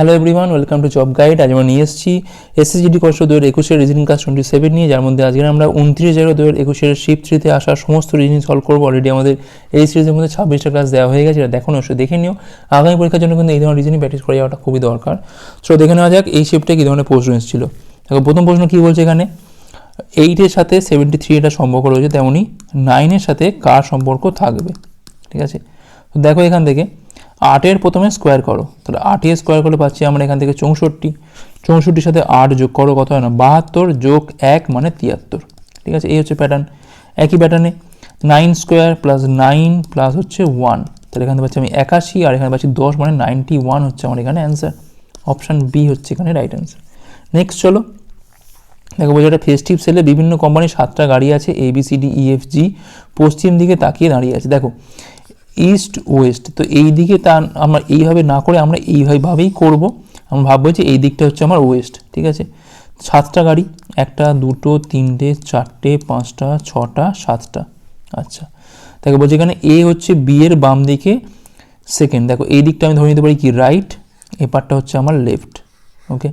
Hello everyone welcome to job guide আজ আমরা নিয়ে এসেছি এসএসজিডি কষ্ট দু হাজার একুশের রিজনিং ক্লাস টোয়েন্টি সেভেন নিয়ে, যার মধ্যে আজকে আমরা উনত্রিশ জায়গা দু হাজার একুশের শিফট থ্রিতে আসা সমস্ত রিজনিং সলভ করব। অলরেডি আমাদের এই সিরিজের মধ্যে ছাব্বিশটা ক্লাস দেওয়া হয়ে গেছে, এটা দেখো অবশ্যই দেখে নিও। আগামী পরীক্ষার জন্য কিন্তু এই ধরনের রিজনিং প্র্যাকটিস করে যাওয়াটা খুবই দরকার। সো দেখে নেওয়া যাক এই শিফটে কী ধরনের প্রশ্ন এসেছিল। দেখো, প্রথম প্রশ্ন কী বলছে এখানে? এইটের সাথে সেভেন্টি থ্রি এটা সম্পর্ক রয়েছে তেমনই নাইনের সাথে কার সম্পর্ক থাকবে? ঠিক আছে? তো দেখো এখান থেকে। আটের প্রথমে স্কোয়ার করো। তাহলে আটের স্কোয়ার করলে পাচ্ছি আমরা এখান থেকে চৌষট্টি। চৌষট্টির সাথে আট যোগ করো কত হয় না? বাহাত্তর যোগ এক মানে তিয়াত্তর। ঠিক আছে? এই হচ্ছে প্যাটার্ন একই প্যাটার্নে nine square plus nine plus হচ্ছে ওয়ান তাহলে এখানে পাচ্ছি আমি একাশি, আর এখানে পাচ্ছি দশ মানে নাইনটি ওয়ান হচ্ছে আমার এখানে অ্যান্সার অপশান বি হচ্ছে এখানে রাইট অ্যান্সার নেক্সট চলো। দেখো বলছে একটা ফেস্টিভ সেলে বিভিন্ন কোম্পানির সাতটা গাড়ি আছে A B D E F G পশ্চিম দিকে তাকিয়ে দাঁড়িয়ে আছে। দেখো ইস্ট, ওয়েস্ট। তো এই দিকে তা আমরা এইভাবে না করে আমরা এইভাবেই করব। আমরা ভাববো যে এই দিকটা হচ্ছে আমার ওয়েস্ট, ঠিক আছে? সাতটা গাড়ি, একটা, দুটো, তিনটে, চারটে, পাঁচটা, ছটা, সাতটা। আচ্ছা। দেখো বলছি এখানে এ হচ্ছে বি এর বাম দিকে সেকেন্ড দেখো এই দিকটা আমি ধরে নিতে পারি কি? রাইট এ পার্টটা হচ্ছে আমার লেফট ওকে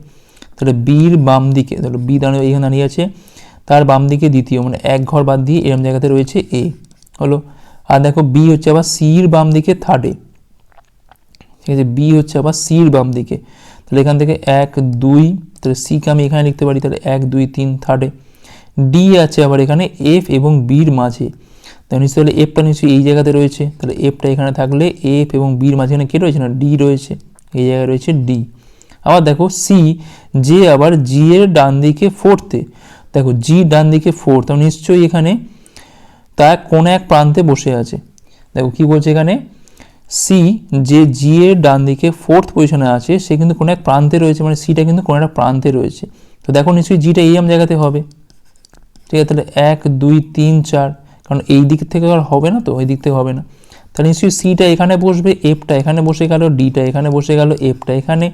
তাহলে বির বাম দিকে ধরো বি দাঁড়িয়ে এখানে দাঁড়িয়ে আছে। তার বাম দিকে দ্বিতীয় মানে এক ঘর বাদ দিয়ে এরম জায়গাতে রয়েছে এ। হলো? আর দেখো বি হচ্ছে আবার সির বাম দিকে থার্ডে ঠিক আছে বি হচ্ছে আবার সির বাম দিকে। তাহলে এখান থেকে এক, দুই, তাহলে সিকে আমি এখানে লিখতে পারি, তাহলে এক, দুই, তিন থার্ডে ডি আছে আবার এখানে এফ এবং বির মাঝে। তাহলে নিশ্চয়ই তাহলে এফটা নিশ্চয়ই এই জায়গাতে রয়েছে। তাহলে এফটা এখানে থাকলে এফ এবং বির মাঝখানে কে রয়েছে না? ডি রয়েছে। এই জায়গায় রয়েছে ডি আবার দেখো সি যে আবার জি এর ডান দিকে ফোর্থে দেখো জি ডান দিকে ফোর্থ তাহলে নিশ্চয়ই এখানে তা কোন এক প্রান্তে বসে আছে। দেখো কি বলছে এখানে? সি যে জি এর ডান দিকে ফোর্থ পজিশনে আছে, সে কিন্তু কোনো এক প্রান্তে রয়েছে মানে সিটা কিন্তু কোনো একটা প্রান্তে রয়েছে। তো দেখো নিশ্চয়ই জিটা এই জায়গাতে হবে। ঠিক আছে, তাহলে এক, দুই, তিন, চার, কারণ এই দিক থেকে আর হবে না তো ওই দিক থেকে হবে না। তাহলে নিশ্চয়ই সিটা এখানে বসবে এফটা এখানে বসে গেল ডিটা এখানে বসে গেল এফটা এখানে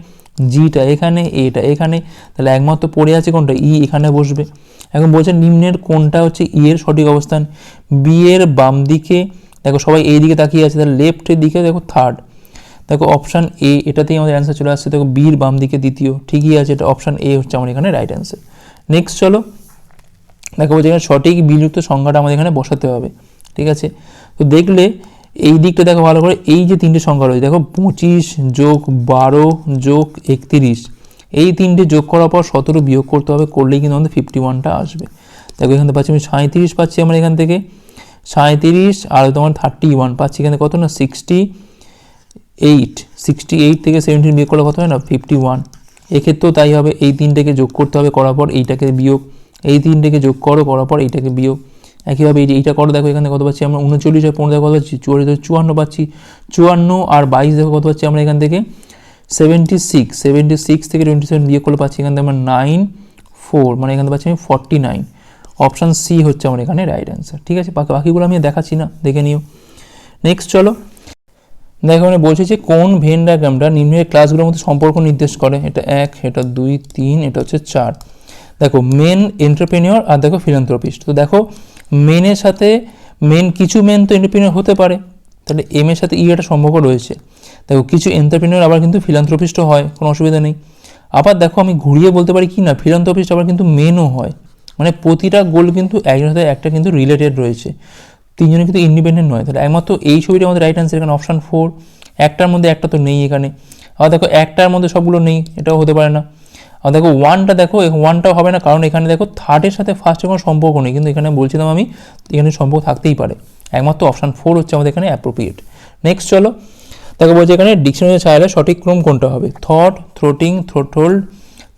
জিটা এখানে এটা এখানে, তাহলে একমাত্র পড়ে আছে কোনটা? ই এখানে বসবে। এখন বলছে নিম্নের কোনটা হচ্ছে ই এর সঠিক অবস্থান? বি এর বাম দিকে, দেখো সবাই এই দিকে তাকিয়ে আছে, তাহলে লেফটের দিকে দেখো থার্ড দেখো অপশান এ এটাতেই আমাদের অ্যান্সার চলে আসছে, দেখো বির বাম দিকে দ্বিতীয়, ঠিকই আছে, এটা অপশান এ হচ্ছে আমার এখানে রাইট অ্যান্সার নেক্সট চলো, দেখো বলছে এখানে সঠিক বিযুক্ত সংখ্যাটা আমাদের এখানে বসাতে হবে, ঠিক আছে? তো দেখলে এই দিকটা দেখো ভালো করে, এই যে তিনটে সংখ্যা রয়েছে, দেখো পঁচিশ যোগ বারো যোগ একত্রিশ এই তিনটে যোগ করার পর সতেরো বিয়োগ করতে হবে, করলেই কিন্তু আমাদের ফিফটি ওয়ানটা আসবে। দেখো এখান থেকে পাচ্ছি আমি সাঁত্রিশ পাচ্ছি আমরা এখান থেকে। সাঁত্রিশ আর তোমার থার্টি ওয়ান পাচ্ছি এখানে কত না? সিক্সটি এইট সিক্সটি এইট থেকে সেভেন্টিন বিয়োগ করলে কত হয় না? ফিফটি ওয়ান এক্ষেত্রেও তাই হবে, এই তিনটাকে যোগ করতে হবে করার পর এইটাকে বিয়োগ। এই তিনটেকে যোগ করো, করার পর এইটাকে বিয়োগ। একইভাবে এই এইটা করো, দেখো এখানে কত পাচ্ছি আমরা? উনচল্লিশ আর পনেরো, দেখো কত পাচ্ছি? চুয়াল্লিশ চুয়ান্ন পাচ্ছি। চুয়ান্ন আর বাইশ, দেখো কত পাচ্ছি আমরা এখান থেকে? সেভেন্টি সিক্স সেভেন্টি সিক্স থেকে টোয়েন্টি সেভেন বিয়ে করলে পাচ্ছি এখান থেকে আমরা নাইন ফোর মানে এখান পাচ্ছি আমি ফর্টি নাইন অপশান সি হচ্ছে আমার এখানে রাইট অ্যান্সার ঠিক আছে? বাকি বাকিগুলো আমি দেখাচ্ছি না, দেখে নিও। নেক্সট চলো। দেখো মানে বলছে যে কোন ভেন ডায়াগ্রামটা নিম্নের ক্লাসগুলোর মধ্যে সম্পর্ক নির্দেশ করে? এটা এক, এটা দুই, তিন, এটা হচ্ছে চার। দেখো মেন এন্টারপ্রেনিয়র আর দেখো ফিলান্থ্রপিস্ট তো দেখো মেনের সাথে মেন কিছু মেন তো এন্টারপ্রেনিয়র হতে পারে। তাহলে এম এর সাথে ই একটা সম্পর্ক রয়েছে। দেখো, কিছু এন্টারপ্রেনিয়র আবার কিন্তু ফিলান্থ্রপিস্টও হয়, কোনো অসুবিধা নেই। আবার দেখো, আমি ঘুরিয়ে বলতে পারি কি না ফিলান্থ্রপিস্ট আবার কিন্তু মেনও হয়। মানে প্রতিটা গোল কিন্তু একজনের সাথে একটা কিন্তু রিলেটেড রয়েছে। তিনজনে কিন্তু ইন্ডিপেন্ডেন্ট নয়। তাহলে একমাত্র এই ছবিটা আমাদের রাইট অ্যান্সার এখানে অপশান ফোর একটার মধ্যে একটা তো নেই এখানে। আবার দেখো, একটার মধ্যে সবগুলো নেই, এটাও হতে পারে না। আর দেখো ওয়ানটা দেখো ওয়ানটাও হবে না, কারণ এখানে দেখো থার্ডের সাথে ফার্স্টের কোনো সম্পর্ক নেই। কিন্তু এখানে বলছিলাম আমি, এখানে সম্পর্ক থাকতেই পারে। একমাত্র অপশান ফোর হচ্ছে আমাদের এখানে অ্যাপ্রোপ্রিয়েট নেক্সট চলো দেখো বলছে এখানে ডিকশনারি চাইলে সঠিক ক্রম কোনটা হবে? থট থ্রোটিং থ্রোটোল্ড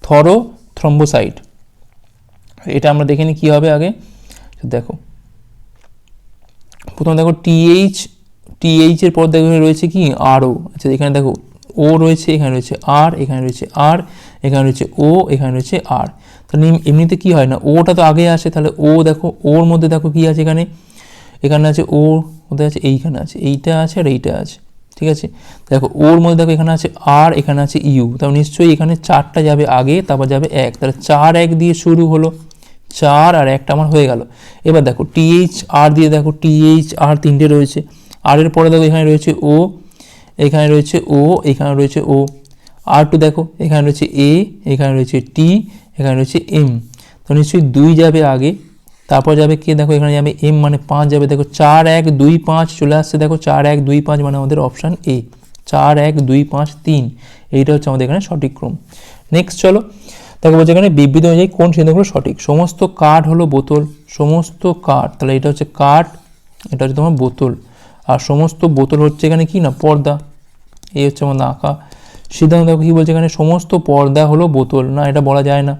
থরো থ্রম্বোসাইড এটা আমরা দেখে নিই কী হবে আগে? দেখো। প্রথমে দেখো টিএইচ টিএইচ এর পর দেখো রয়েছে কি? আরও আচ্ছা এখানে দেখো ও রয়েছে, এখানে রয়েছে আর এখানে রয়েছে আর এখানে রয়েছে ও এখানে রয়েছে আর তাহলে এমনিতে কি হয় না? ওটা তো আগে আসে, তাহলে ও দেখো ওর মধ্যে দেখো কি আছে এখানে? এখানে আছে ও মধ্যে আছে? এইখানে আছে। এইটা আছে আর এইটা আছে। ঠিক আছে? দেখো, ওর মধ্যে দেখো এখানে আছে আর এখানে আছে ইউ তাহলে নিশ্চয়ই এখানে চারটা যাবে আগে, তারপর যাবে এক। তাহলে চার এক দিয়ে শুরু হলো। চার আর একটা আমার হয়ে গেল। এবার দেখো টিএইচ আর দিয়ে দেখো টিএইচ আর তিনটে রয়েছে। আর এর পরে দেখো এখানে রয়েছে ও এখানে রয়েছে ও এখানে রয়েছে ও আর টু দেখো, এখানে রয়েছে এ এখানে রয়েছে টি এখানে রয়েছে এম তো নিশ্চয়ই দুই যাবে আগে। তারপর যাবে কে? দেখো এখানে যাবে এম মানে পাঁচ যাবে। দেখো চার এক দুই পাঁচ চলে আসছে। দেখো চার এক দুই পাঁচ মানে আমাদের অপশান এ চার এক দুই পাঁচ তিন। এইটা হচ্ছে আমাদের এখানে সঠিক ক্রম। নেক্সট চলো। দেখো বলছে এখানে বিবৃতি অনুযায়ী কোন সিদ্ধান্তগুলো সঠিক? সমস্ত কাঠ হলো বোতল। সমস্ত কাঠ, তাহলে এটা হচ্ছে কাঠ, এটা হচ্ছে তোমার বোতল। আর সমস্ত বোতল হচ্ছে এখানে কি না? পর্দা। এই হচ্ছে আমাদের আঁকা। সিদ্ধান্ত দেখো কী বলছে এখানে? সমস্ত পর্দা হলো বোতল। না, এটা বলা যায় না।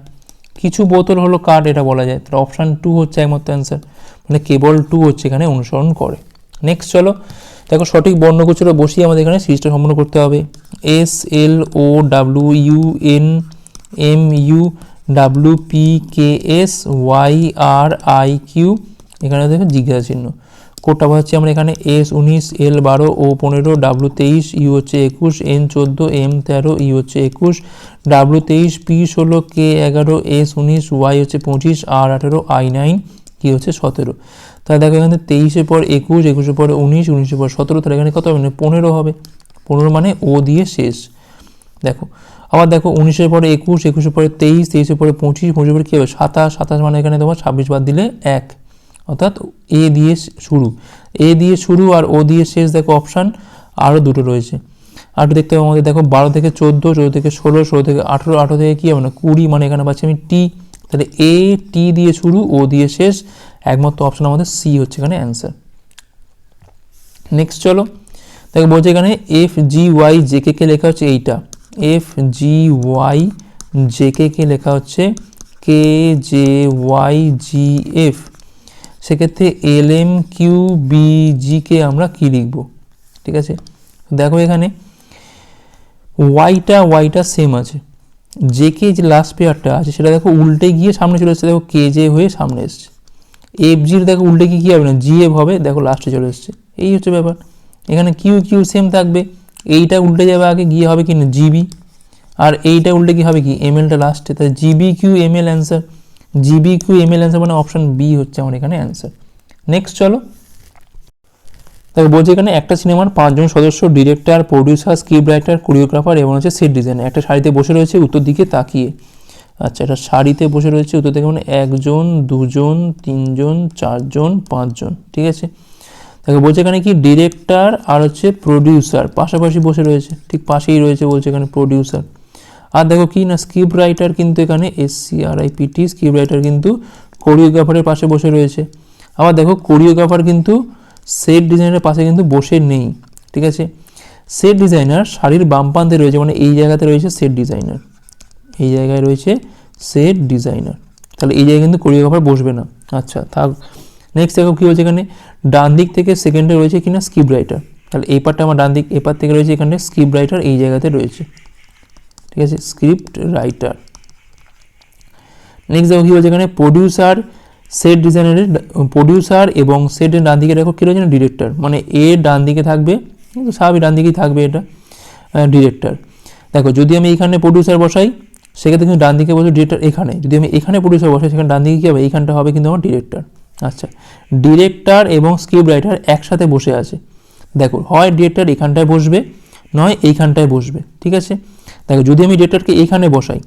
কিছু বোতল হলো কাঠ এটা বলা যায়। তাহলে অপশান টু হচ্ছে একমাত্র অ্যান্সার মানে কেবল টু হচ্ছে এখানে অনুসরণ করে। নেক্সট চলো, দেখো সঠিক বর্ণগোচরে বসিয়ে আমাদের এখানে সিরিজটা সম্পন্ন করতে হবে। S L O W U N M U W P K S Y R I Q এখানে দেখো জিজ্ঞাসা চিহ্ন কোডটা হচ্ছে আমরা এখানে এস উনিশ এল বারো ও পনেরো ডাব্লু তেইশ ইউ হচ্ছে একুশ এন চোদ্দ এম তেরো ইউ হচ্ছে একুশ ডাব্লু তেইশ পি ষোলো কে এগারো এস উনিশ ওয়াই হচ্ছে পঁচিশ আর আঠেরো আই নাইন কি হচ্ছে সতেরো। তাহলে দেখো এখানে তেইশের পর একুশ, একুশের পর উনিশ, উনিশের পর সতেরো, তাহলে এখানে কত হবে? না পনেরো হবে। পনেরো মানে ও দিয়ে শেষ। দেখো, আবার দেখো উনিশের পরে একুশ, একুশের পরে তেইশ, তেইশের পরে পঁচিশ, পঁচিশের পরে কী হবে? সাতাশ সাতাশ মানে এখানে তোমার ছাব্বিশ বাদ দিলে এক। অর্থাৎ এ দিয়ে শুরু। এ দিয়ে শুরু আর ও দিয়ে শেষ, দেখো অপশান আরও দুটো রয়েছে। আর দেখতে হবে আমাদের, দেখো বারো থেকে চোদ্দ চোদ্দ থেকে ষোলো ষোলো থেকে আঠেরো আঠেরো থেকে কী হবে না? কুড়ি মানে এখানে পাচ্ছি আমি টি তাহলে এ টি দিয়ে শুরু ও দিয়ে শেষ, একমাত্র অপশান আমাদের সি হচ্ছে এখানে অ্যান্সার নেক্সট চলো, দেখো বলছে এখানে F G Y J K কে লেখা হচ্ছে এইটা। এফ জি ওয়াই জেকে কে লেখা হচ্ছে K J Y G F সেক্ষেত্রে L M Q B GK আমরা কী লিখব? ঠিক আছে? দেখো এখানে ওয়াইটা ওয়াইটা সেম আছে। জেকে যে লাস্ট পেয়ারটা আছে, সেটা দেখো উল্টে গিয়ে সামনে চলে এসছে। দেখো কে জে হয়ে সামনে এসছে। এফ জির দেখো উল্টে গিয়ে কী হবে না? জি এফ হবে, দেখো লাস্টে চলে এসছে। এই হচ্ছে ব্যাপার। এখানে কিউ কিউ সেম থাকবে। এইটা উল্টে যাবে আগে গিয়ে হবে কি না? জিবি আর এইটা উল্টে কি হবে কি? এম এলটা লাস্টে তাই GB Q M L answer GB Q M L answer মানে অপশান বি হচ্ছে আমার এখানে অ্যান্সার নেক্সট চলো। দেখো, বলছে এখানে একটা সিনেমার পাঁচজন সদস্য director producer script writer choreographer এবং হচ্ছে সেট ডিজাইনার একটা শাড়িতে বসে রয়েছে, উত্তর দিকে তাকিয়ে। আচ্ছা এটা শাড়িতে বসে রয়েছে, উত্তর দিকে মানে একজন, দুজন, তিনজন, চারজন, পাঁচজন। ঠিক আছে? দেখো, বলছে এখানে কি? ডিরেক্টর আর হচ্ছে প্রডিউসার পাশাপাশি বসে রয়েছে। ঠিক পাশেই রয়েছে বলছে এখানে প্রডিউসার আর দেখো কি না স্ক্রিপ্ট রাইটার কিন্তু এখানে S C R I PT script writer কিন্তু কোরিওগ্রাফারের পাশে বসে রয়েছে। আবার দেখো কোরিওগ্রাফার কিন্তু সেট ডিজাইনারের পাশে কিন্তু বসে নেই, ঠিক আছে? সেট ডিজাইনার শাড়ির বাম প্রান্তে রয়েছে মানে এই জায়গাতে রয়েছে সেট ডিজাইনার এই জায়গায় রয়েছে সেট ডিজাইনার তাহলে এই জায়গায় কিন্তু কোরিওগ্রাফার বসবে না। আচ্ছা থাক। নেক্সট দেখো কী হচ্ছে এখানে? ডান দিক থেকে সেকেন্ডে রয়েছে কিনা স্ক্রিপ্ট রাইটার তাহলে এই পার্টটা আমার ডান দিক এপার থেকে রয়েছে এখানে স্ক্রিপ্ট রাইটার এই জায়গাতে রয়েছে। ঠিক আছে? স্ক্রিপ্ট রাইটার নেক্সট দেখো কী বলছে এখানে? প্রডিউসার সেট ডিজাইনারের প্রডিউসার এবং সেটের ডান দিকে দেখো কী রয়েছে ডিরেক্টর মানে এ ডান দিকে থাকবে, কিন্তু স্বাভাবিক ডান দিকেই থাকবে এটা ডিরেক্টর দেখো, যদি আমি এখানে প্রডিউসার বসাই, সেক্ষেত্রে কিন্তু ডান দিকে বসে ডিরেক্টর এখানে। যদি আমি এখানে প্রডিউসার বসাই, সেখানে ডান দিকে কী হবে? এইখানটা হবে কিন্তু আমার ডিরেক্টর আচ্ছা। ডিরেক্টর এবং স্ক্রিপ্ট রাইটার একসাথে বসে আছে। দেখো, হয় ডিরেক্টর এখানটায় বসবে, নয় এইখানটায় বসবে। ঠিক আছে? দেখো, যদি আমি ডিরেক্টরকে এখানে বসাই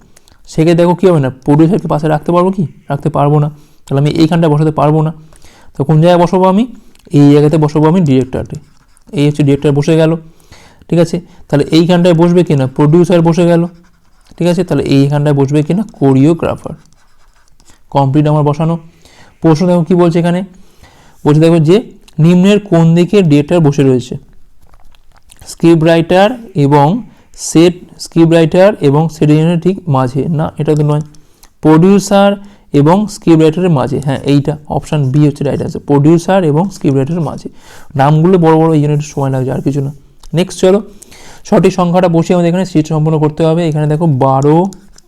সেক্ষেত্রে দেখো কী হবে না? প্রডিউসারকে পাশে রাখতে পারব কি? রাখতে পারব না। তাহলে আমি এইখানটায় বসাতে পারব না। তো কোন জায়গায় বসাবো আমি? এই জায়গাতে বসাবো আমি ডিরেক্টরকে। এই হচ্ছে ডিরেক্টর বসে গেল। ঠিক আছে? তাহলে এইখানটায় বসবে কিনা? প্রডিউসার বসে গেল। ঠিক আছে? তাহলে এইখানটায় বসবে কিনা? কোরিওগ্রাফার কমপ্লিট আমার বসানো। প্রশ্ন দেখো কী বলছে এখানে? বলছে দেখো যে, নিম্নের কোন দিকে ডিরেক্টর বসে রয়েছে? স্ক্রিপ্ট রাইটার এবং সেট স্ক্রিপ্ট রাইটার এবং সেট ঠিক মাঝে, না, এটা তো নয়। প্রডিউসার এবং স্ক্রিপ্ট রাইটারের মাঝে হ্যাঁ এইটা অপশান বি হচ্ছে রাইট আছে প্রডিউসার এবং স্ক্রিপ্ট রাইটারের মাঝে। নামগুলো বড় বড়, এই জন্য একটু সময় লাগছে, আর কিছু না। নেক্সট চলো। সঠিক সংখ্যাটা বসে আমাদের এখানে সিট সম্পন্ন করতে হবে। এখানে দেখো, বারো,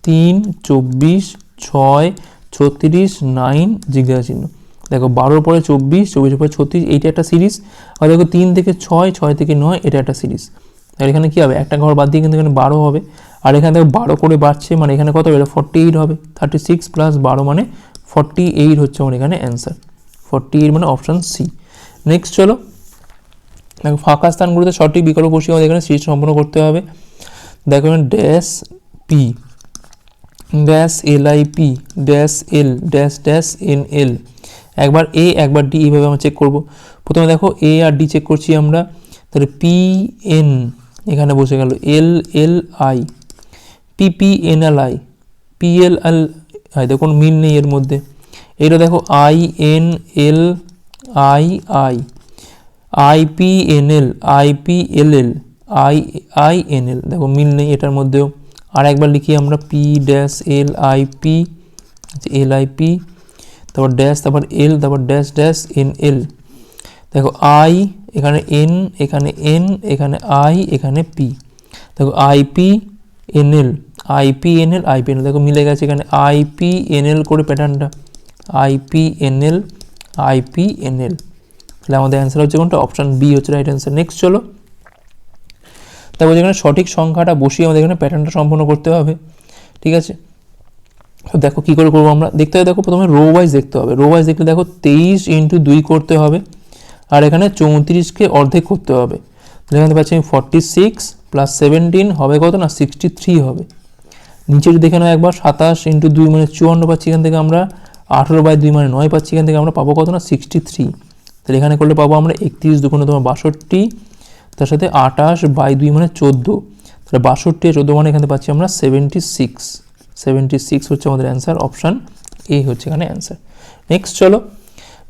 তিন, চব্বিশ, ছয়, ছত্রিশ নাইন জিজ্ঞাসা চিহ্ন। দেখো, বারোর পরে চব্বিশ, চব্বিশের পরে ছত্রিশ, এইটা একটা সিরিজ আর দেখো, তিন থেকে ছয় ছয় থেকে নয়, এটা একটা সিরিজ তাহলে এখানে কী হবে? একটা ঘর বাদ দিয়ে কিন্তু এখানে বারো হবে। আর এখানে দেখো বারো করে বাড়ছে মানে এখানে কত হবে? ফর্টি এইট হবে। থার্টি সিক্স প্লাস বারো মানে ফর্টি এইট হচ্ছে আমার এখানে অ্যান্সার ফর্টি এইট মানে অপশান সি নেক্সট চলো। দেখো ফাঁকা স্থানগুলোতে সঠিক বিকল্প বসিয়ে আমাদের এখানে সিরিজ সম্পন্ন করতে হবে। দেখো এখানে dash P dash L I P dash L dash dash N L একবার এ একবার ডি এইভাবে আমরা চেক করব। প্রথমে দেখো এ আর ডি চেক করছি আমরা। তাহলে পি এন এখানে বসে গেল L L, I, P P, N, L, I দেখো কোনো মিল নেই এর মধ্যে। এটা দেখো I, N, L, I I I, P, N, L, I, P, L L, I I, N, L, দেখো মিল নেই এটার মধ্যেও। আর একবার লিখি আমরা P, dash, L, I, P L, I, P, তারপর ড্যাশ, তারপর এল, তারপর ড্যাশ ড্যাশ, এন, এল, দেখো আই এখানে এন এখানে এন এখানে আই এখানে পি দেখো I P N L I P N L I P N L দেখো মিলে গেছে এখানে আই পি এন এল করে প্যাটার্নটা I P N L I P N L তাহলে আমাদের অ্যান্সার হচ্ছে কোনটা? অপশান বি হচ্ছে রাইট অ্যান্সার নেক্সট চলো। তারপর যেখানে সঠিক সংখ্যাটা বসিয়ে আমাদের এখানে প্যাটার্নটা সম্পূর্ণ করতে হবে। ঠিক আছে? দেখো কী করে করব আমরা? দেখতে হবে, দেখো প্রথমে রো ওয়াইজ দেখতে হবে। রো ওয়াইজ দেখলে দেখো তেইশ ইন্টু দুই করতে হবে। আর এখানে চৌত্রিশকে অর্ধেক করতে হবে। এখানে পাচ্ছি আমি ফর্টি সিক্স প্লাস সেভেন্টিন হবে কত না? সিক্সটি থ্রি হবে। নিচে যদি দেখে নাও একবার, সাতাশ ইন্টু দুই মানে চুয়ান্ন পাচ্ছি এখান থেকে আমরা, আঠেরো বাই দুই মানে নয় পাচ্ছি এখান থেকে আমরা পাবো কত না? সিক্সটি থ্রি তাহলে এখানে করলে পাবো আমরা একত্রিশ দুগুণে তোমার বাষট্টি, তার সাথে আঠাশ বাই দুই মানে চোদ্দ। তাহলে বাষট্টি চোদ্দ মানে এখানে পাচ্ছি আমরা সেভেন্টি সিক্স সেভেন্টি সিক্স হচ্ছে আমাদের অ্যান্সার অপশান এ হচ্ছে এখানে অ্যান্সার নেক্সট চলো।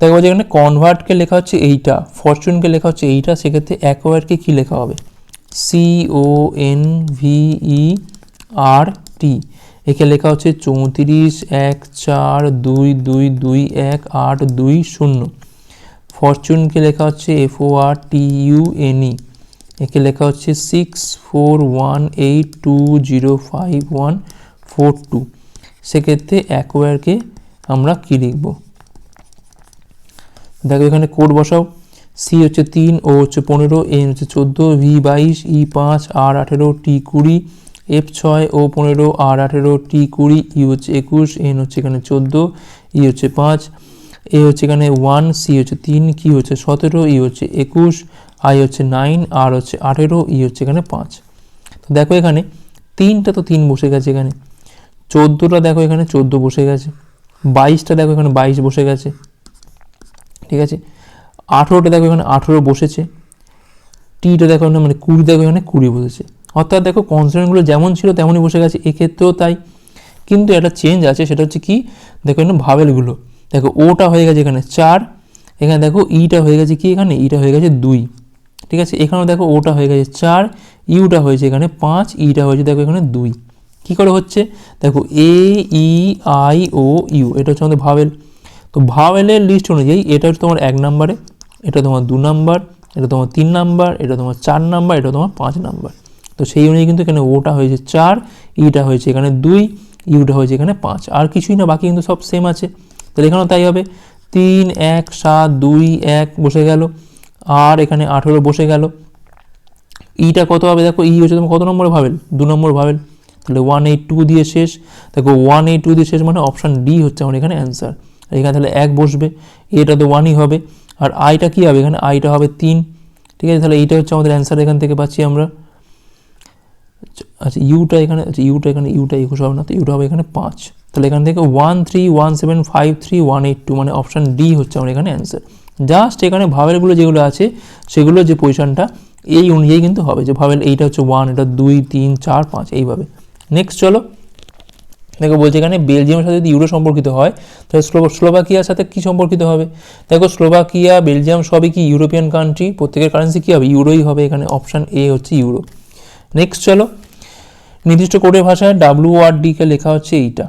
দেখো যে এখানে কনভার্টকে লেখা হচ্ছে এইটা ফরচুনকে লেখা হচ্ছে এইটা, সেক্ষেত্রে অ্যাকোয়ারকে কী লেখা হবে? C O N V E R T একে লেখা হচ্ছে চৌত্রিশ এক চার দুই দুই দুই এক আট দুই শূন্য। ফরচুনকে লেখা হচ্ছে F O R T U N E একে লেখা হচ্ছে six four one eight two zero five one four two সেক্ষেত্রে অ্যাকোয়ারকে আমরা কী লিখব? দেখো এখানে কোড বসাও সি হচ্ছে তিন ও হচ্ছে পনেরো এন হচ্ছে চোদ্দ ভি বাইশ ই পাঁচ আর আঠেরো টি কুড়ি এফ ছয় ও পনেরো আর আঠেরো টি কুড়ি ই হচ্ছে একুশ এন হচ্ছে এখানে চোদ্দ ই হচ্ছে পাঁচ এ হচ্ছে এখানে ওয়ান সি হচ্ছে তিন কি হচ্ছে সতেরো ই হচ্ছে একুশ আই হচ্ছে নাইন আর হচ্ছে আঠেরো ই হচ্ছে এখানে পাঁচ। তো দেখো এখানে তিনটা তো তিন বসে গেছে এখানে। চোদ্দোটা দেখো এখানে চোদ্দ বসে গেছে। বাইশটা দেখো এখানে বাইশ বসে গেছে। ঠিক আছে? আঠেরোটা দেখো এখানে আঠেরো বসেছে। টিটা দেখো এখানে মানে কুড়ি দেখো এখানে কুড়ি বসেছে। অর্থাৎ দেখো কনসোনেন্টগুলো যেমন ছিল তেমনই বসে গেছে, এক্ষেত্রেও তাই। কিন্তু একটা চেঞ্জ আছে, সেটা হচ্ছে কি? দেখো এখানে ভাবেলগুলো। দেখো ওটা হয়ে গেছে এখানে চার, এখানে দেখো ইটা হয়ে গেছে কি এখানে? ইটা হয়ে গেছে দুই। ঠিক আছে? এখানেও দেখো ওটা হয়ে গেছে চার, ইউটা হয়েছে এখানে পাঁচ, ইটা হয়েছে দেখো এখানে দুই। কী করে হচ্ছে? দেখো এ ই আই ও ইউ এটা হচ্ছে আমাদের ভাবেল। তো ভাওয়েলের লিস্ট অনুযায়ী এটা হচ্ছে তোমার এক নাম্বারে, এটা তোমার দু নাম্বার, এটা তোমার তিন নাম্বার, এটা তোমার চার নাম্বার, এটা তোমার পাঁচ নাম্বার। তো সেই অনুযায়ী কিন্তু এখানে ওটা হয়েছে চার, ইটা হয়েছে এখানে দুই, ইউটা হয়েছে এখানে পাঁচ। আর কিছুই না, বাকি কিন্তু সব সেম আছে। তাহলে এখানেও তাই হবে। তিন, এক, সাত, দুই, এক বসে গেল। আর এখানে আঠেরো বসে গেল। ইটা কত হবে? দেখো, ই হচ্ছে তোমার কত নম্বরে ভাবেল দু নম্বর ভাবেল তাহলে ওয়ান এইট টু দিয়ে শেষ। দেখো ওয়ান এইট টু দিয়ে শেষ মানে অপশান ডি হচ্ছে আমার এখানে অ্যান্সার আর এখানে তাহলে এক বসবে, এটা তো ওয়ানই হবে, আর আইটা কী হবে? এখানে আইটা হবে তিন, ঠিক আছে? তাহলে এইটা হচ্ছে আমাদের অ্যান্সার এখান থেকে পাচ্ছি আমরা। আচ্ছা ইউটা এখানে আচ্ছা ইউটা এখানে ইউটা একুশ হবে না, তো ইউটা হবে এখানে পাঁচ। তাহলে এখান থেকে one three one seven five three one eight two মানে অপশান ডি হচ্ছে আমার এখানে অ্যান্সার জাস্ট এখানে ভাবেলগুলো যেগুলো আছে, সেগুলো যে পজিশনটা এই অনুযায়ী কিন্তু হবে। যে ভাবেল এইটা হচ্ছে ওয়ান এটা দুই, তিন, চার, পাঁচ, এইভাবে। নেক্সট চলো। দেখো বলছে এখানে বেলজিয়ামের সাথে যদি ইউরো সম্পর্কিত হয়, তাহলে স্লো স্লোভাকিয়ার সাথে কী সম্পর্কিত হবে? দেখো স্লোভাকিয়া, বেলজিয়াম সবই কি ইউরোপিয়ান কান্ট্রি প্রত্যেকের কারেন্সি কী হবে? ইউরোই হবে, এখানে অপশান এ হচ্ছে ইউরো। নেক্সট চলো, নির্দিষ্ট কোডের ভাষায় ডাব্লিউ আর ডিকে লেখা হচ্ছে এইটা,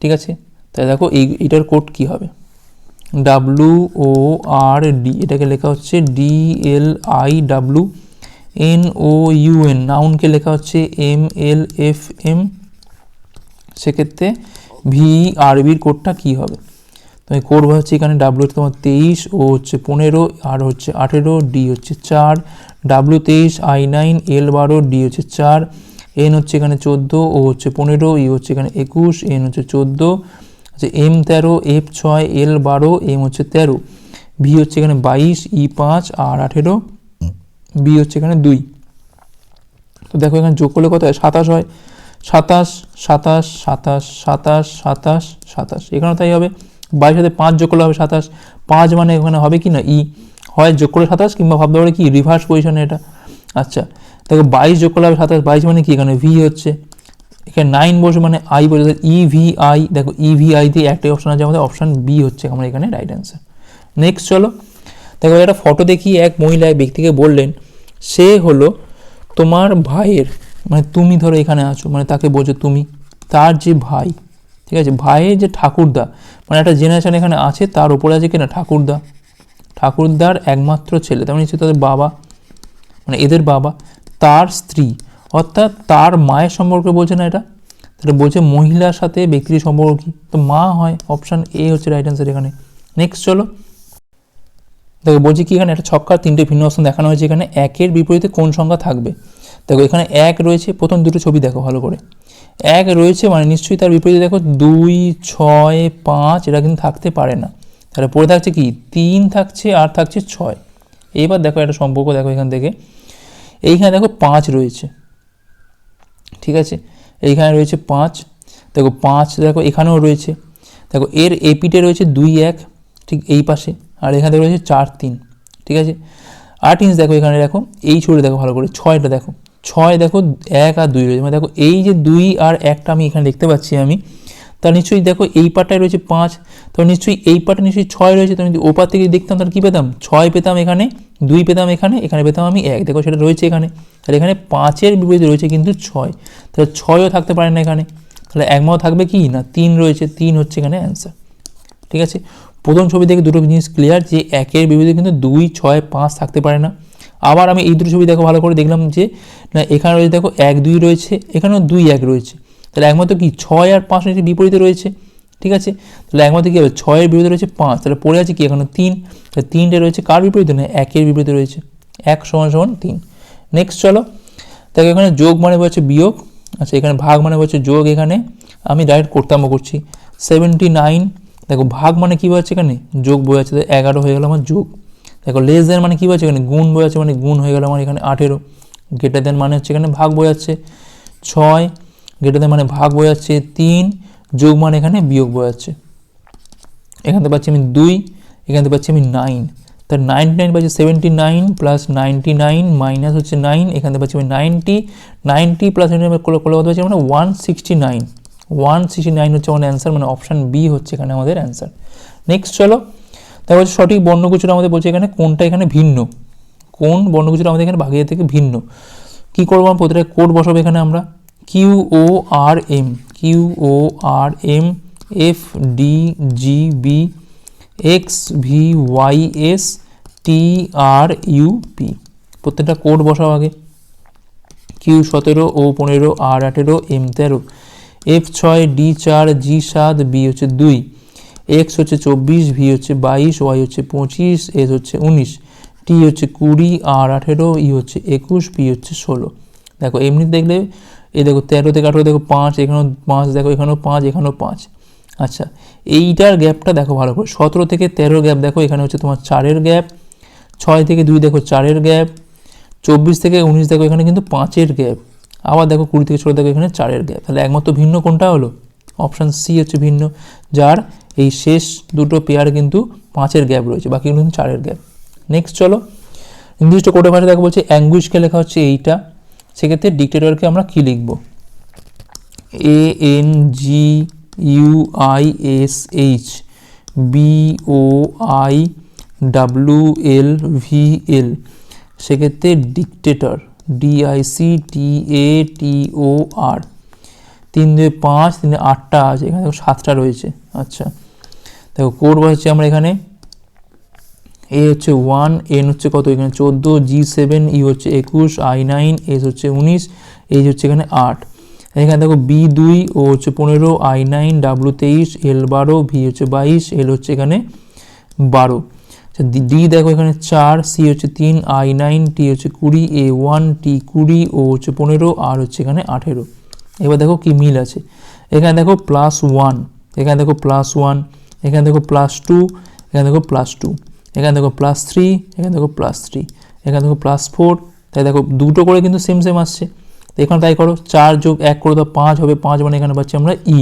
ঠিক আছে? তাই দেখো এই, এটার কোড কী হবে? ডাব্লু ও আর ডি এটাকে লেখা হচ্ছে D L I W N O UN নাউনকে লেখা হচ্ছে এম এল এফ এম সেক্ষেত্রে ভি আরবির কোডটা কী হবে? তুমি কোড হচ্ছে এখানে ডাব্লু হচ্ছে তোমার তেইশ ও হচ্ছে পনেরো আর হচ্ছে আঠেরো ডি হচ্ছে চার ডাব্লু তেইশ আই নাইন এল বারো ডি হচ্ছে চার এন হচ্ছে এখানে চোদ্দ ও হচ্ছে পনেরো ই হচ্ছে এখানে একুশ এন হচ্ছে চোদ্দ আচ্ছা এম তেরো এফ ছয় এল বারো এম হচ্ছে তেরো ভি হচ্ছে এখানে বাইশ ই পাঁচ আর আঠেরো বি হচ্ছে এখানে দুই। তো দেখো এখানে যোগ করলে কত হয়? সাতাশ হয়। সাতাশ সাতাশ সাতাশ সাতাশ সাতাশ সাতাশ। এখানেও তাই হবে। বাইশ সাথে পাঁচ যোগ করলে হবে সাতাশ। পাঁচ মানে এখানে হবে কি না? ই। হয় যোগ করে সাতাশ কিংবা ভাবতে পারে কি? রিভার্স পজিশনে এটা। আচ্ছা দেখো বাইশ যোগ করলে হবে সাতাশ। বাইশ মানে কি? এখানে ভি হচ্ছে। এখানে নাইন বসে মানে আই বসে ই ভি আই দেখো ই ভি আই দিয়ে একটাই অপশন আছে আমাদের। অপশন বি হচ্ছে আমার এখানে রাইট অ্যান্সার নেক্সট চলো। দেখো একটা ফটো দেখিয়ে এক মহিলা এক ব্যক্তিকে বললেন, সে হলো তোমার ভাইয়ের মানে তুমি ধরো এখানে আছো মানে তাকে বোঝো তুমি। তার যে ভাই, ঠিক আছে? ভাইয়ের যে ঠাকুরদা মানে একটা জেনারেশন এখানে আছে, তার উপরে আছে কিনা? ঠাকুরদা। ঠাকুরদার একমাত্র ছেলে তেমন নিশ্চয়ই তাদের বাবা মানে এদের বাবা, তার স্ত্রী। অর্থাৎ তার মায়ের সম্পর্কে বলছে না এটা? তাহলে বলছে মহিলার সাথে ব্যক্তির সম্পর্ক কি? তো মা হয় অপশান এ হচ্ছে রাইট অ্যান্সার এখানে। নেক্সট চলো। দেখো, বলছি কি এখানে একটা ছক্কার তিনটে ভিন্ন অপশন দেখানো হয়েছে এখানে। একের বিপরীতে কোন সংখ্যা থাকবে? দেখো, এখানে এক রয়েছে, প্রথম দুটো ছবি দেখো ভালো করে। এক রয়েছে মানে নিশ্চয়ই তার বিপরীতে দেখো, দুই, ছয়, পাঁচ, এটা কিন্তু থাকতে পারে না। তাহলে পড়ে থাকছে কি? তিন থাকছে, আর থাকছে ছয়। এবার দেখো একটা সম্পর্ক দেখো এখান থেকে। এইখানে দেখো পাঁচ রয়েছে। ঠিক আছে? এইখানে রয়েছে পাঁচ। দেখো পাঁচ দেখো, এখানেও রয়েছে। দেখো, এর এপিটে রয়েছে দুই এক, ঠিক এই পাশে। আর এখানে রয়েছে চার তিন। ঠিক আছে? আট ইঞ্চ দেখো এখানে, দেখো, এই ছড়ে দেখো ভালো করে, ছয়টা দেখো। ছয় দেখো, এক আর দুই রয়েছে। মানে দেখো, এই যে দুই আর একটা আমি এখানে দেখতে পাচ্ছি আমি, তার নিশ্চয়ই দেখো এই পাটটায় রয়েছে পাঁচ তো নিশ্চয়ই এই পাটে নিশ্চয়ই ছয় রয়েছে। তো যদি ওপার থেকে দেখতাম, তাহলে কী পেতাম? ছয় পেতাম এখানে, দুই পেতাম এখানে এখানে পেতাম আমি এক। দেখো, সেটা রয়েছে এখানে। তাহলে এখানে পাঁচের বিপরীতে রয়েছে কিন্তু ছয়। তাহলে ছয়ও থাকতে পারে না এখানে। তাহলে একমাত্র থাকবে কি? না, তিন রয়েছে। তিন হচ্ছে এখানে অ্যান্সার ঠিক আছে? প্রথম ছবি থেকে দুটো জিনিস ক্লিয়ার যে একের বিপরীতে কিন্তু দুই, ছয়, পাঁচ থাকতে পারে না। আবার আমি এই দুটো ছবি দেখো ভালো করে দেখলাম যে, না, এখানে রয়েছে দেখো এক, দুই রয়েছে, এখানেও দুই এক রয়েছে। তাহলে একমাত্র কি ছয় আর পাঁচ নিচে বিপরীতে রয়েছে। ঠিক আছে? তাহলে একমাত্র কী হবে? ছয়ের বিপরীতে রয়েছে পাঁচ। তাহলে পড়ে আছে কি? এখানে তিন। তাহলে তিনটে রয়েছে। কার বিপরীতে? না, একের বিপরীতে রয়েছে। এক সমান সমান তিন। নেক্সট চলো। দেখো এখানে যোগ মানে হচ্ছে বিয়োগ। আচ্ছা এখানে ভাগ মানে হচ্ছে যোগ এখানে। আমি ডাইরেক্ট করতাম করছি। সেভেন্টি নাইন দেখো ভাগ মানে কী বোঝাচ্ছে এখানে? যোগ বোঝাচ্ছে তাহলে এগারো হয়ে গেল আমার যোগ। দেখো লেস দেন মানে কী বোঝাচ্ছে এখানে? গুণ বোঝাচ্ছে মানে গুণ হয়ে গেল আমার এখানে আঠেরো। গেটার দেন মানে হচ্ছে এখানে ভাগ বোঝাচ্ছে ছয়। গেটার দেন মানে ভাগ বোঝাচ্ছে তিন। যোগ মানে এখানে বিয়োগ বোঝাচ্ছে এখান থেকে পাচ্ছি আমি দুই, এখান থেকে পাচ্ছি আমি নাইন তার নাইনটি নাইন পাচ্ছি seventy nine plus ninety nine minus হচ্ছে নাইন এখান থেকে পাচ্ছি আমি নাইনটি নাইনটি প্লাস করলে কত পাচ্ছি মানে one sixty nine one sixty nine হচ্ছে আমাদের অ্যান্সার মানে অপশান বি হচ্ছে এখানে আমাদের অ্যান্সার নেক্সট চলো তারপর সঠিক বর্ণগুচ্ছটা আমাদের বলছে এখানে কোনটা এখানে ভিন্ন। কোন বর্ণগুচ্ছটা আমাদের এখানে ভাগিয়ে থেকে ভিন্ন। কী করব আমরা? প্রতিটা কোড বসাবো এখানে আমরা। Q O R M Q O R M F D G B X V Y S T R U P প্রত্যেকটা কোড বসাও আগে। কিউ সতেরো ও পনেরো আর আঠেরো এম তেরো। এফ ছয় ডি চার জি সাত বি হচ্ছে দুই। এক্স হচ্ছে চব্বিশ ভি হচ্ছে বাইশ ওয়াই হচ্ছে পঁচিশ এস হচ্ছে উনিশ। টি হচ্ছে কুড়ি আর আঠেরো ই হচ্ছে একুশ পি হচ্ছে ষোলো। দেখো, এমনি দেখলে এই দেখো তেরো থেকে আঠেরো, দেখো পাঁচ, এখানেও পাঁচ, দেখো এখানেও পাঁচ এখানেও পাঁচ। আচ্ছা এইটার গ্যাপটা দেখো ভালো করে। সতেরো থেকে তেরো গ্যাপ দেখো, এখানে হচ্ছে তোমার চারের গ্যাপ। ছয় থেকে দুই দেখো চারের গ্যাপ। চব্বিশ থেকে উনিশ দেখো, এখানে কিন্তু পাঁচের গ্যাপ। আবার দেখো কুড়ি থেকে ষোলো দেখো, এখানে চারের গ্যাপ। তাহলে একমাত্র ভিন্ন কোনটা হলো? অপশান সি হচ্ছে ভিন্ন, যার এই শেষ দুটো পেয়ার কিন্তু পাঁচের গ্যাপ রয়েছে, বাকি কিন্তু চারের গ্যাপ নেক্সট চলো, নির্দিষ্ট কোডের ভাষা দেখো বলছে অ্যাঙ্গুইশকে লেখা হচ্ছে এইটা, সেক্ষেত্রে ডিক্টেটরকে আমরা কী লিখব? A N G U I S H B O I W L V L সেক্ষেত্রে dictator DIC T A T O R তিন, দুই, পাঁচ, তিন আটটা আছে, এখানে দেখো সাতটা রয়েছে। আচ্ছা। দেখো কোড বসাচ্ছি আমরা এখানে। এ হচ্ছে ওয়ান এন হচ্ছে কত? এখানে চোদ্দ জি সেভেন ই হচ্ছে একুশ আই নাইন এস হচ্ছে উনিশ এইচ হচ্ছে এখানে আট। এখানে দেখো বি দুই ও হচ্ছে পনেরো আই নাইন ডাব্লু তেইশ এল বারো ভি হচ্ছে বাইশ এল হচ্ছে এখানে বারো। আচ্ছা ডি দেখো এখানে চার সি হচ্ছে তিন আই নাইন টি হচ্ছে কুড়ি এ ওয়ান টি কুড়ি ও হচ্ছে পনেরো আর হচ্ছে এখানে আঠেরো। এবার দেখো কি মিল আছে। এখানে দেখো প্লাস ওয়ান এখানে দেখো প্লাস ওয়ান এখানে দেখো প্লাস টু এখানে দেখো প্লাস টু এখানে দেখো প্লাস থ্রি এখানে দেখো প্লাস থ্রি এখানে দেখো প্লাস ফোর তাই দেখো দুটো করে কিন্তু সেম সেম আসছে। তো এখানে তাই করো, চার যোগ এক করে দাও, পাঁচ হবে, পাঁচ মানে এখানে পাচ্ছি আমরা ই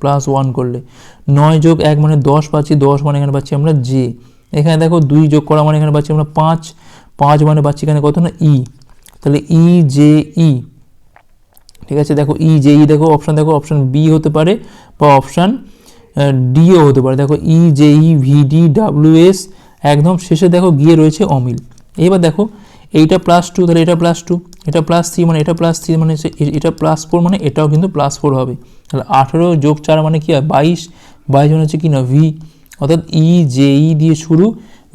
প্লাস ওয়ান করলে। নয় যোগ এক মানে দশ পাচ্ছি, দশ মানে এখানে পাচ্ছি আমরা জে এখানে দেখো দুই যোগ করা মানে এখানে পাচ্ছি আমরা পাঁচ পাঁচ মানে পাচ্ছি এখানে কত না ই তাহলে ই জে ই ঠিক আছে? দেখো ই জে ই দেখো অপশান দেখো অপশান বি হতে পারে বা অপশান ডিও হতে পারে। দেখো E J E VD W S একদম শেষে দেখো গিয়ে রয়েছে অমিল। এবার দেখো, এইটা প্লাস টু তাহলে এটা প্লাস টু এটা প্লাস থ্রি মানে এটা প্লাস থ্রি মানে এটা প্লাস ফোর মানে এটাও কিন্তু প্লাস ফোর হবে। তাহলে আঠেরো যোগ চার মানে কি হয়? বাইশ। বাইশ মানে হচ্ছে কি না? ভি অর্থাৎ ই জে ই দিয়ে শুরু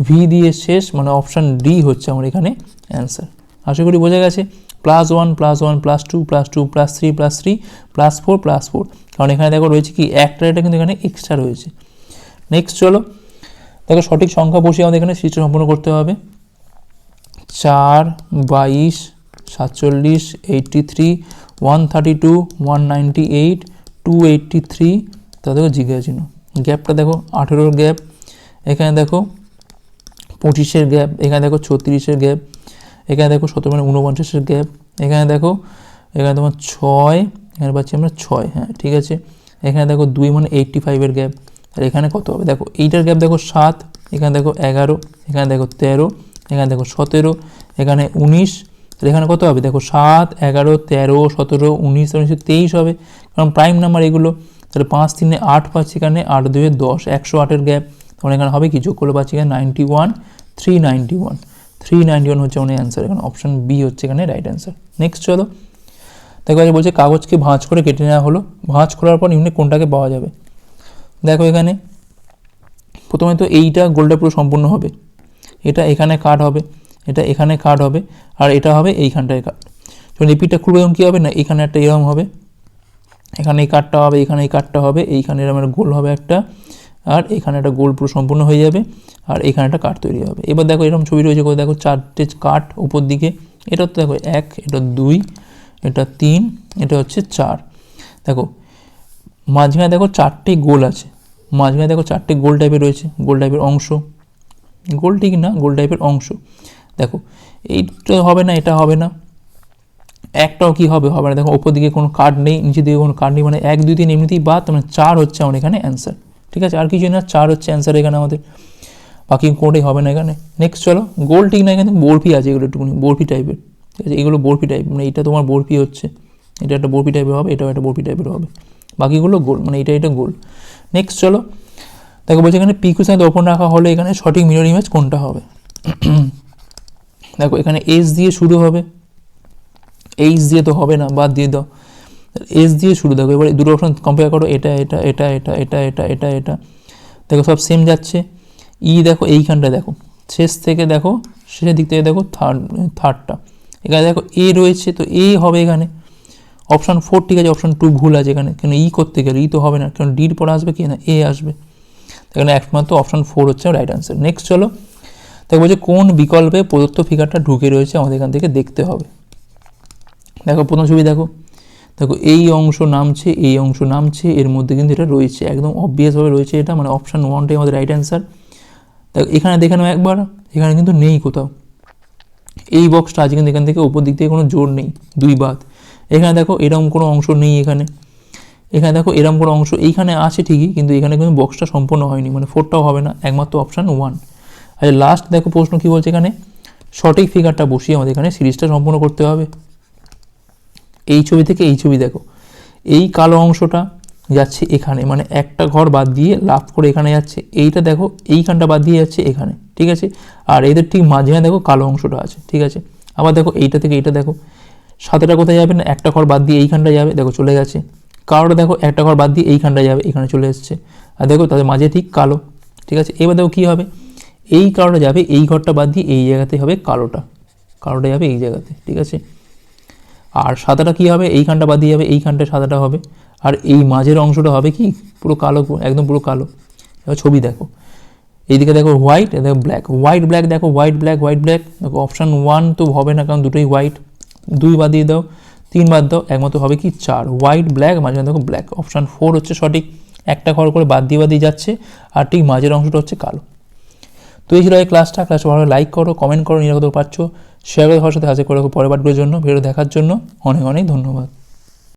ভি দিয়ে শেষ মানে অপশান ডি হচ্ছে আমার এখানে অ্যান্সার আশা করি বোঝা গেছে? Plus one plus one plus two plus two plus three plus three plus four plus four কারণ এখানে দেখো রয়েছে কি, একটা এটা কিন্তু এখানে এক্সট্রা রয়েছে। নেক্সট চলো। দেখো সঠিক সংখ্যা বসিয়ে আমাদের এখানে সিস্টেম সম্পূর্ণ করতে হবে। চার, বাইশ, সাতচল্লিশ eighty three one thirty two one ninety eight two eighty three তা দেখো জিজ্ঞাসা চিহ্ন। গ্যাপটা দেখো, আঠেরোর গ্যাপ। এখানে দেখো পঁচিশের গ্যাপ, এখানে দেখো ছত্রিশের গ্যাপ। এখানে দেখো সতেরো মানে উনপঞ্চাশের গ্যাপ এখানে দেখো, এখানে তোমার ছয়, এখানে পাচ্ছি আমরা ছয় হ্যাঁ ঠিক আছে। এখানে দেখো দুই মানে এইটটি ফাইভের গ্যাপ আর এখানে কত হবে? দেখো, এইটার গ্যাপ দেখো সাত, এখানে দেখো এগারো, এখানে দেখো তেরো, এখানে দেখো সতেরো, এখানে উনিশ তাহলে এখানে কত হবে? দেখো সাত, এগারো, তেরো, সতেরো, উনিশ উনিশশো তেইশ হবে। কারণ প্রাইম নাম্বার এগুলো, তাহলে পাঁচ, তিনে আট পাচ্ছি এখানে, আট দুয়ে দশ, একশো আটের গ্যাপ তখন এখানে হবে কি? যোগ করলে পাচ্ছি এখানে ninety one three ninety one three ninety one হচ্ছে আমাদের অ্যান্সার এখানে অপশন বি হচ্ছে এখানে রাইট অ্যান্সার নেক্সট চলো। দেখো এবার বলছে কাগজকে ভাঁজ করে কেটে নেওয়া হলো। ভাঁজ করার পর ইউনিট কোনটাকে পাওয়া যাবে? দেখো এখানে, প্রথমে তো এইটা গোলটা পুরো সম্পূর্ণ হবে। এটা এখানে কাট হবে, এটা এখানে কাট হবে, আর এটা হবে এইখানটায় কাট যখন রিপিটটা খুলবে এরকম কী হবে? না, এখানে একটা এরকম হবে। এখানে এই কাটটা হবে, এখানে এই কাটটা হবে, এইখানে এরকম একটা গোল হবে একটা। আর এখানে একটা গোল পুরো সম্পূর্ণ হয়ে যাবে আর এখানে একটা কাঠ তৈরি হবে। এবার দেখো এরকম ছবি রয়েছে করে দেখো চারটে কাঠ উপর দিকে। এটা তো দেখো এক, এটা দুই, এটা তিন, এটা হচ্ছে চার। দেখো মাঝখানে দেখো চারটে গোল আছে। মাঝখানে দেখো চারটে গোল টাইপের রয়েছে, গোল টাইপের অংশ। গোল ঠিক না, গোল টাইপের অংশ। দেখো এইটা হবে না, এটা হবে না। একটাও কি হবে হবে না। দেখো ওপর দিকে কোনো কার্ড নেই, নিচের দিকে কোনো কার্ড নেই মানে এক, দুই, তিন এমনিতেই বাদ মানে চার হচ্ছে আমার এখানে অ্যান্সার ঠিক আছে? আর কিছু না, চার হচ্ছে অ্যান্সার এখানে আমাদের। বাকি কোনোটাই হবে না এখানে। নেক্সট চলো গোল ঠিক না এখানে বরফি আছে এগুলো একটুখানি বরফি টাইপের ঠিক আছে? এগুলো বরফি টাইপ মানে এটা তোমার বরফি হচ্ছে। এটা একটা বরফি টাইপের হবে, এটাও একটা বরফি টাইপের হবে। বাকিগুলো গোল মানে এটা এটা গোল নেক্সট চলো, দেখো বলছে এখানে পিকুর সাথে ওপেন রাখা হলে এখানে সঠিক মিরর ইমেজ কোনটা হবে? দেখো এখানে এস দিয়ে শুরু হবে। এইচ দিয়ে তো হবে না, বাদ দিয়ে দাও। এস দিয়ে শুরু, দেখো এবার দুটো অপশন কম্পেয়ার করো, এটা এটা এটা এটা এটা এটা এটা এটা। দেখো সব সেম যাচ্ছে। ই দেখো এইখানটা দেখো। শেষ থেকে দেখো, শেষের দিক থেকে দেখো থার্ড থার্ডটা এখানে দেখো এ রয়েছে, তো এ হবে এখানে। অপশান ফোর ঠিক আছে অপশান টু ভুল আছে এখানে। কেন ই করতে গেলে ই তো হবে না। কারণ ডির পর আসবে কি? না এ আসবে। এখানে একমাত্র অপশান ফোর হচ্ছে রাইট অ্যান্সার নেক্সট চলো। দেখো বলছে কোন বিকল্পে প্রদত্ত ফিগারটা ঢুকে রয়েছে আমাদের এখান থেকে দেখতে হবে। দেখো প্রথম ছবি দেখো। দেখো, এই অংশ নামছে, এই অংশ নামছে, এর মধ্যে কিন্তু এটা রয়েছে, একদম অবভিয়াসভাবে রয়েছে এটা মানে অপশান ওয়ানটাই আমাদের রাইট অ্যান্সার দেখো, এখানে দেখে নাও একবার, এখানে কিন্তু নেই কোথাও। এই বক্সটা আছে কিন্তু এখান থেকে উপর দিক থেকে কোনো জোর নেই, দুই বাদ। এখানে দেখো এরকম কোনো অংশ নেই এখানে। এখানে দেখো, এরম কোনো অংশ এইখানে আছে ঠিকই, কিন্তু এখানে কিন্তু বক্সটা সম্পূর্ণ হয়নি মানে ফোরটাও হবে না, একমাত্র অপশান ওয়ান আর লাস্ট দেখো প্রশ্ন কী বলছে এখানে? সঠিক ফিগারটা বসিয়ে আমাদের এখানে সিরিজটা সম্পূর্ণ করতে হবে। এই ছবি থেকে এই ছবি দেখো। এই কালো অংশটা যাচ্ছে এখানে মানে একটা ঘর বাদ দিয়ে লাভ করে এখানে যাচ্ছে। এইটা দেখো, এইখানটা বাদ দিয়ে যাচ্ছে এখানে, ঠিক আছে? আর এদের ঠিক মাঝখানে দেখো কালো অংশটা আছে, ঠিক আছে? আবার দেখো এইটা থেকে এইটা দেখো, সাতটা কোথায় যাবে না? একটা ঘর বাদ দিয়ে এইখানটা যাবে, দেখো চলে গেছে কারোটা দেখো একটা ঘর বাদ দিয়ে এইখানটা যাবে, এখানে চলে এসছে। আর দেখো তাদের মাঝে ঠিক কালো, ঠিক আছে? এবার দেখো কী হবে? এই কারোটা যাবে, এই ঘরটা বাদ দিয়ে এই জায়গাতে হবে কালোটা। কালোটা যাবে এই জায়গাতে, ঠিক আছে? আর সাদাটা কী হবে? এইখানটা বাদ দিয়ে যাবে এইখানটা সাদাটা হবে। আর এই মাঝের অংশটা হবে কি? পুরো কালো, একদম পুরো কালো। এবার ছবি দেখো। এইদিকে দেখো হোয়াইট দেখো ব্ল্যাক হোয়াইট ব্ল্যাক দেখো হোয়াইট ব্ল্যাক হোয়াইট ব্ল্যাক দেখো অপশান ওয়ান তো হবে না, কারণ দুটোই হোয়াইট দুই বাদ দিয়ে দাও, তিন বাদ দাও, একমাত্র হবে কি চার। হোয়াইট ব্ল্যাক মাঝখানে দেখো ব্ল্যাক অপশান ফোর হচ্ছে সঠিক। একটা ঘর করে বাদ দিয়ে বাদ দিয়ে যাচ্ছে, আর ঠিক মাঝের অংশটা হচ্ছে কালো। তো এই ছিল এই ক্লাসটা ক্লাস ভালো লাইক করো কমেন্ট করো, নিরাপদ পাচ্ছ। শেয়ার করে সবার সাথে হাজির করে পরের পাঠগুলোর জন্য। ভিডিও দেখার জন্য অনেক অনেক ধন্যবাদ।